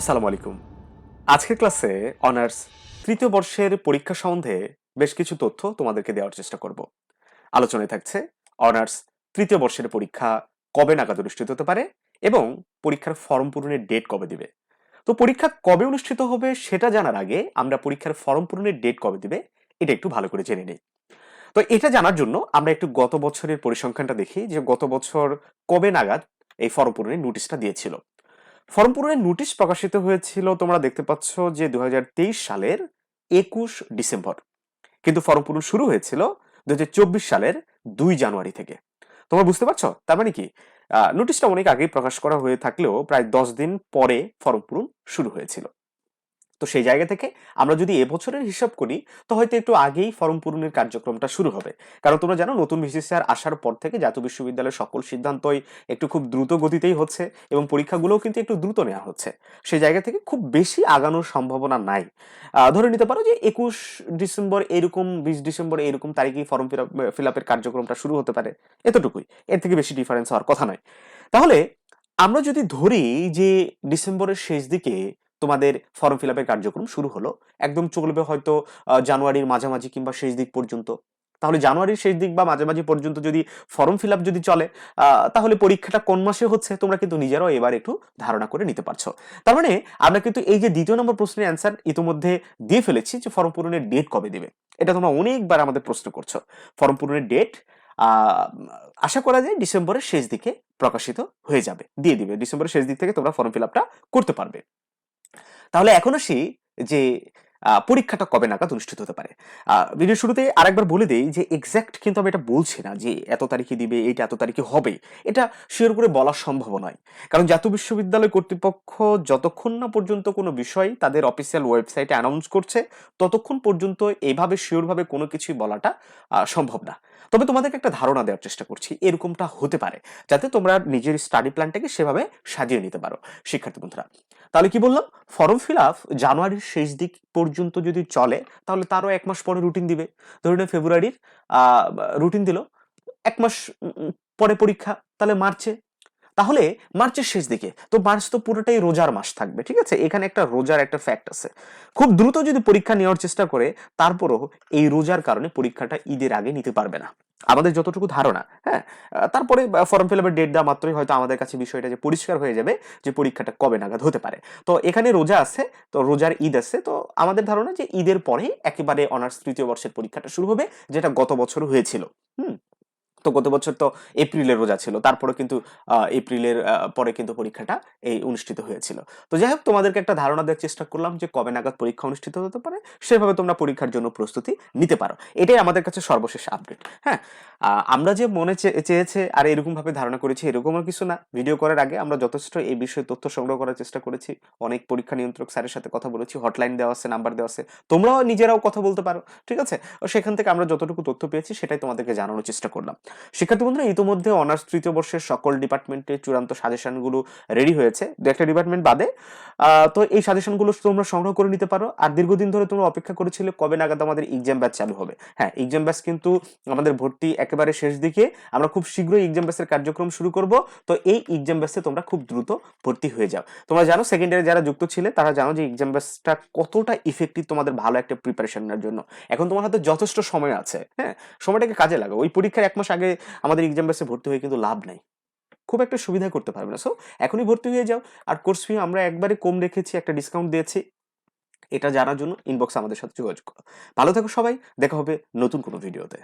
আসসালামু আলাইকুম। আজকের ক্লাসে অনার্স তৃতীয় বর্ষের পরীক্ষা সম্বন্ধে বেশ কিছু তথ্য তোমাদেরকে দেওয়ার চেষ্টা করব। আলোচনায় থাকছে অনার্স তৃতীয় বর্ষের পরীক্ষা কবে নাগাদ অনুষ্ঠিত হতে পারে এবং পরীক্ষার ফর্ম পূরণের ডেট কবে দিবে। তো পরীক্ষা কবে অনুষ্ঠিত হবে সেটা জানার আগে আমরা পরীক্ষার ফর্ম পূরণের ডেট কবে দিবে এটা একটু ভালো করে জেনে নিই। তো এটা জানার জন্য আমরা একটু গত বছরের পরিসংখ্যানটা দেখি যে গত বছর কবে নাগাদ এই ফর্ম পূরণের নোটিশটা দিয়েছিল। ফর্ম পূরণের নোটিশ প্রকাশিত হয়েছিল, তোমরা দেখতে পাচ্ছ যে দু হাজার তেইশ সালের একুশ ডিসেম্বর। কিন্তু ফর্ম পূরণ শুরু হয়েছিল দুই হাজার চব্বিশ সালের দুই জানুয়ারি থেকে। তোমরা বুঝতে পারছ? তার মানে কি? নোটিশটা অনেক আগেই প্রকাশ করা হয়ে থাকলেও প্রায় দশ দিন পরে ফর্ম পূরণ শুরু হয়েছিল। তো সেই জায়গা থেকে আমরা যদি এবছরের হিসাব করি, তো হয়তো একটু আগেই ফর্ম পূরণের কার্যক্রমটা শুরু হবে। কারণ তোমরা জানো, নতুন ভিসিসিআর আসার পর থেকে জাতীয় বিশ্ববিদ্যালয়ের সকল সিদ্ধান্তই একটু খুব দ্রুত গতিতেই হচ্ছে এবং পরীক্ষাগুলোও কিন্তু একটু দ্রুত নেওয়া হচ্ছে। সেই জায়গা থেকে খুব বেশি আগানোর সম্ভাবনা নাই। ধরে নিতে পারো যে একুশ ডিসেম্বর এরকম, বিশ ডিসেম্বর এরকম তারিখেই ফর্ম ফিল আপের কার্যক্রমটা শুরু হতে পারে। এতটুকুই। এর থেকে বেশি ডিফারেন্স হওয়ার কথা নয়। তাহলে আমরা যদি ধরি যে ডিসেম্বরের শেষ দিকে তোমাদের ফর্ম ফিল আপের কার্যক্রম শুরু হলো। একদম চলবে হয়তো জানুয়ারির মাঝামাঝি কিংবা শেষ দিক পর্যন্ত। তাহলে জানুয়ারির শেষ দিক বা মাঝামাঝি পর্যন্ত যদি ফর্ম ফিল আপ যদি চলে তাহলে পরীক্ষাটা কোন মাসে হচ্ছে তোমরা কিন্তু নিজেরাও এবার একটু ধারণা করে নিতে পারছ। তার মানে আমরা কিন্তু এই যে দ্বিতীয় নম্বর প্রশ্নের অ্যান্সার ইতিমধ্যে দিয়ে ফেলেছি যে ফর্ম পূরণের ডেট কবে দিবে। এটা তোমরা অনেকবার আমাদের প্রশ্ন করছ। ফর্ম পূরণের ডেট আশা করা যায় ডিসেম্বরের শেষ দিকে প্রকাশিত হয়ে যাবে। দিয়ে দিবে। ডিসেম্বরের শেষ দিক থেকে তোমরা ফর্ম ফিল আপটা করতে পারবে। তাহলে এখন আসি যে পরীক্ষাটা কবে নাগাদ অনুষ্ঠিত হতে পারে? ভিডিও শুরুতে আরেকবার বলে দেই যে এক্স্যাক্ট কিন্তু আমি এটা বলছি না যে, এত তারিখে দিবে, এইটা এত তারিখে হবে। এটা শিওর করে বলা সম্ভব নয়। কারণ জাতীয় বিশ্ববিদ্যালয় কর্তৃপক্ষ যতক্ষণ না পর্যন্ত কোনো বিষয় তাদের অফিসিয়াল ওয়েবসাইটে অ্যানাউন্স করছে, ততক্ষণ পর্যন্ত এইভাবে শিওরভাবে কোনো কিছুই বলাটা সম্ভব না। তবে তোমাদেরকে একটা ধারণা দেওয়ার চেষ্টা করছি, এরকমটা হতে পারে, যাতে তোমরা নিজের স্টাডি প্ল্যানটাকে সেভাবে সাজিয়ে নিতে পারো। শিক্ষার্থী বন্ধুরা, তাহলে কি বললাম? ফর্ম ফিল আপ জানুয়ারির শেষ দিক পর্যন্ত যদি চলে, তাহলে তারও এক মাস পরে রুটিন দিবে। ধরুন ফেব্রুয়ারির রুটিন দিল, এক মাস পরে পরীক্ষা, তাহলে মার্চে তাহলে মার্চের শেষ দিকে, তো মার্চ তো পুরোটাই রোজার মাস থাকবে, ঠিক আছে? এখানে একটা রোজার একটা ফ্যাক্ট আছে। খুব দ্রুত যদি পরীক্ষা নেওয়ার চেষ্টা করে, তারপরও এই রোজার কারণে পরীক্ষাটা ঈদের আগে নিতে পারবে না। আমাদের যতটুকু ধারণা হ্যাঁ? তারপরে ফর্ম ফিল আপের ডেট দেওয়া মাত্রই হয়তো আমাদের কাছে বিষয়টা যে পরিষ্কার হয়ে যাবে যে পরীক্ষাটা কবে নাগাদ হতে পারে। তো এখানে রোজা আছে, তো রোজার ঈদ আছে, তো আমাদের ধারণা যে ঈদের পরে একেবারে অনার্স তৃতীয় বর্ষের পরীক্ষাটা শুরু হবে, যেটা গত বছর হয়েছিল। হুম? তো গত বছর তো এপ্রিলের রোজা ছিল। তারপরে কিন্তু এপ্রিলের পরে কিন্তু পরীক্ষাটা এই অনুষ্ঠিত হয়েছিল। তো যাই হোক, তোমাদেরকে একটা ধারণা দেওয়ার চেষ্টা করলাম যে কবে নাগাদ পরীক্ষা অনুষ্ঠিত হতে পারে। সেভাবে তোমরা পরীক্ষার জন্য প্রস্তুতি নিতে পারো। এটাই আমাদের কাছে সর্বশেষ আপডেট হ্যাঁ? আমরা যে মনে চেয়েছে আর এরকম ভাবে ধারণা করেছি এরকমও কিছু না। ভিডিও করার আগে আমরা যথেষ্ট এই বিষয়ে তথ্য সংগ্রহ করার চেষ্টা করেছি। অনেক পরীক্ষা নিয়ন্ত্রক স্যারের সাথে কথা বলেছি হটলাইন দেওয়া আছে নাম্বার দেওয়া আছে। তোমরাও নিজেরাও কথা বলতে পারো, ঠিক আছে? সেখান থেকে আমরা যতটুকু তথ্য পেয়েছি সেটাই তোমাদেরকে জানানোর চেষ্টা করলাম। শিক্ষার্থী বন্ধুরা, ইতিমধ্যে অনার্স তৃতীয় বর্ষের সকল ডিপার্টমেন্টে চূড়ান্ত সাজেশনগুলো রেডি হয়েছে। দু একটা ডিপার্টমেন্ট বাদে। তো এই সাজেশনগুলো তোমরা সংগ্রহ করে নিতে পারো। আর দীর্ঘদিন ধরে তোমরা অপেক্ষা করেছিলে কবে নাগাদ আমাদের এক্সাম ব্যাচ চালু হবে। হ্যাঁ এক্সাম ব্যাচ কিন্তু আমাদের ভর্তি একেবারে শেষ দিকে। আমরা খুব শীঘ্রই এক্সাম ব্যাচের কার্যক্রম শুরু করব। তো এই এক্সাম ব্যাচে তোমরা খুব দ্রুত ভর্তি হয়ে যাও। তোমরা জানো সেকেন্ড ইয়ারে যারা যুক্ত ছিলে, তারা জানো যে এক্সাম ব্যাচটা কতটা ইফেক্টিভ তোমাদের ভালো একটা প্রিপারেশন নেওয়ার জন্য। এখন তোমার হাতে যথেষ্ট সময় আছে। হ্যাঁ সময়টাকে কাজে লাগাও। ওই পরীক্ষার এক মাস আগে আমাদের এক্সাম বাসে ভর্তি হয়ে কিন্তু লাভ নাই। খুব একটা সুবিধা করতে পারবে না। সো এখনই ভর্তি হয়ে যাও। আর কোর্স ফি আমরা একবারে কম রেখেছি, একটা ডিসকাউন্ট দিয়েছি। এটা জানার জন্য ইনবক্স আমাদের সাথে যোগাযোগ করো। ভালো থাকো সবাই। দেখা হবে নতুন কোনো ভিডিওতে